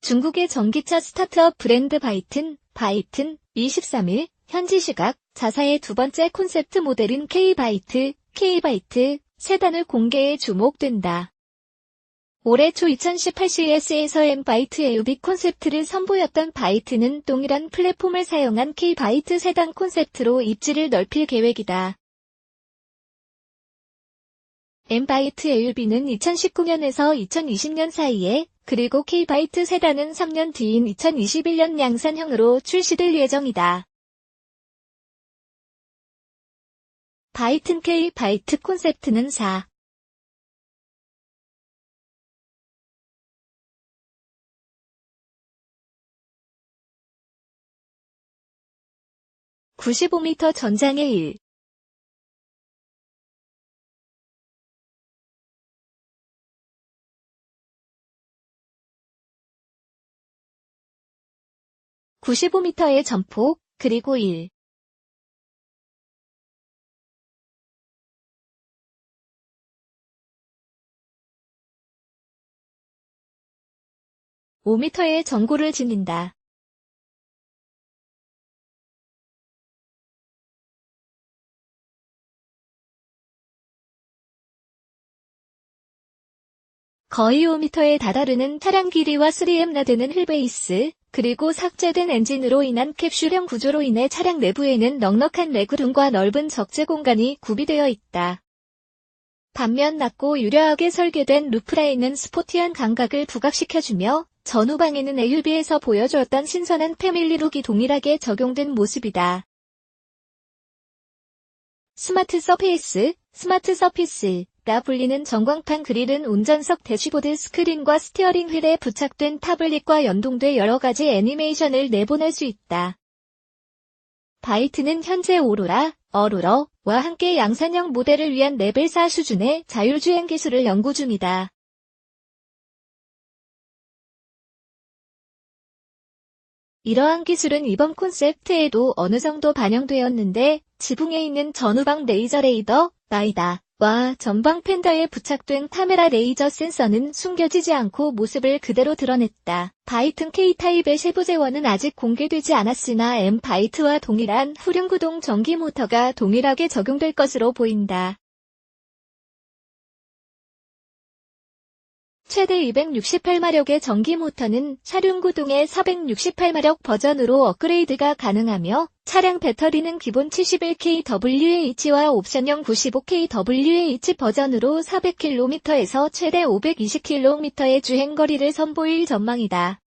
중국의 전기차 스타트업 브랜드 바이튼, 바이튼, 23일, 현지 시각, 자사의 두 번째 콘셉트 모델인 K바이트, K바이트, 세단을 공개에 주목된다. 올해 초 2018 CES에서 M바이트 AUB 콘셉트를 선보였던 바이트는 동일한 플랫폼을 사용한 K바이트 세단 콘셉트로 입지를 넓힐 계획이다. M바이트 AUB는 2019년에서 2020년 사이에 그리고 K바이트 세단은 3년 뒤인 2021년 양산형으로 출시될 예정이다. 바이튼 K 바이트 콘셉트는 4. 95m 전장의 1. 95m의 전폭, 그리고 1. 5m의 전고를 지닌다. 거의 5m에 다다르는 차량 길이와 3M 나 되는 휠베이스, 그리고 삭제된 엔진으로 인한 캡슐형 구조로 인해 차량 내부에는 넉넉한 레그룸과 넓은 적재 공간이 구비되어 있다. 반면 낮고 유려하게 설계된 루프라인은 스포티한 감각을 부각시켜주며 전후방에는 AUB에서 보여주었던 신선한 패밀리룩이 동일하게 적용된 모습이다. 스마트 서페이스, 스마트 서피스, 라 불리는 전광판 그릴은 운전석 대시보드 스크린과 스티어링 휠에 부착된 타블릿과 연동돼 여러가지 애니메이션을 내보낼 수 있다. 바이트는 현재 오로라, 어루러와 함께 양산형 모델을 위한 레벨 4 수준의 자율주행 기술을 연구 중이다. 이러한 기술은 이번 콘셉트에도 어느 정도 반영되었는데 지붕에 있는 전후방 레이저 레이더, 나이다. 와 전방 펜더에 부착된 카메라 레이저 센서는 숨겨지지 않고 모습을 그대로 드러냈다. 바이튼 K타입의 세부 재원은 아직 공개되지 않았으나 M 바이트와 동일한 후륜구동 전기 모터가 동일하게 적용될 것으로 보인다. 최대 268마력의 전기 모터는 차륜구동의 468마력 버전으로 업그레이드가 가능하며 차량 배터리는 기본 71kWh와 옵션형 95kWh 버전으로 400km에서 최대 520km의 주행거리를 선보일 전망이다.